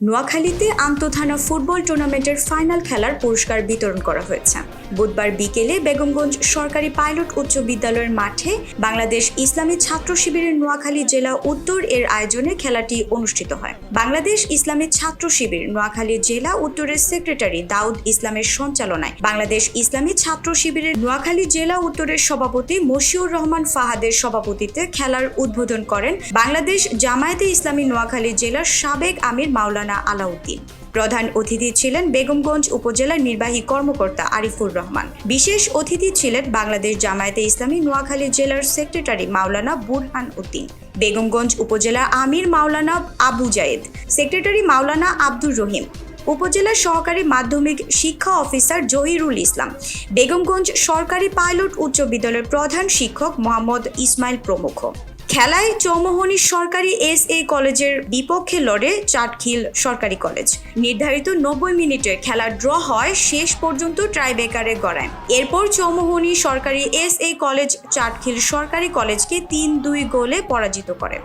নোয়াখালীতে আন্তঃথানা ফুটবল টুর্নামেন্টের ফাইনাল খেলার পুরস্কার বিতরণ করা হয়েছে। বুধবার বিকেলে বেগমগঞ্জ সরকারি পাইলট উচ্চ বিদ্যালয়ের মাঠে বাংলাদেশ ইসলামী ছাত্র শিবিরের নোয়াখালী জেলা উত্তর এর আয়োজনে খেলাটি অনুষ্ঠিত হয়। বাংলাদেশ ইসলামী ছাত্র শিবির নোয়াখালী জেলা উত্তরের সেক্রেটারি দাউদ ইসলামের সঞ্চালনায় বাংলাদেশ ইসলামী ছাত্র শিবিরের নোয়াখালী জেলা উত্তরের সভাপতি মশিউর রহমান ফাহাদের সভাপতিত্বে খেলার উদ্বোধন করেন বাংলাদেশ জামায়াতে ইসলামী নোয়াখালী জেলার সাবেক আমির মাওলানা আলাউদ্দিন। প্রধান অতিথি ছিলেন বেগমগঞ্জ উপজেলার নির্বাহী কর্মকর্তা আরিফুর রহমান। বিশেষ অতিথি ছিলেন বাংলাদেশ জামায়াতে ইসলামী নোয়াখালী জেলার সেক্রেটারি মাওলানা বুরহান উদ্দিন, বেগমগঞ্জ উপজেলা আমির মাওলানা আবু জায়েদ, সেক্রেটারি মাওলানা আব্দুর রহিম উপজেলার সহকারী মাধ্যমিক শিক্ষা অফিসার জহিরুল ইসলাম, বেগমগঞ্জ সরকারি পাইলট উচ্চ বিদ্যালয়ের প্রধান শিক্ষক মোহাম্মদ ইসমাইল প্রমুখ। খেলায় চৌমোহনী সরকারি এস এ কলেজের বিপক্ষে লড়ে চাটখিল সরকারি কলেজ। নির্ধারিত নব্বই মিনিটে খেলা ড্র হয়, শেষ পর্যন্ত ট্রাইবেকারে গড়ায়। এরপর চৌমোহনী সরকারি এস এ কলেজ চাটখিল সরকারি কলেজকে তিন দুই গোলে পরাজিত করে।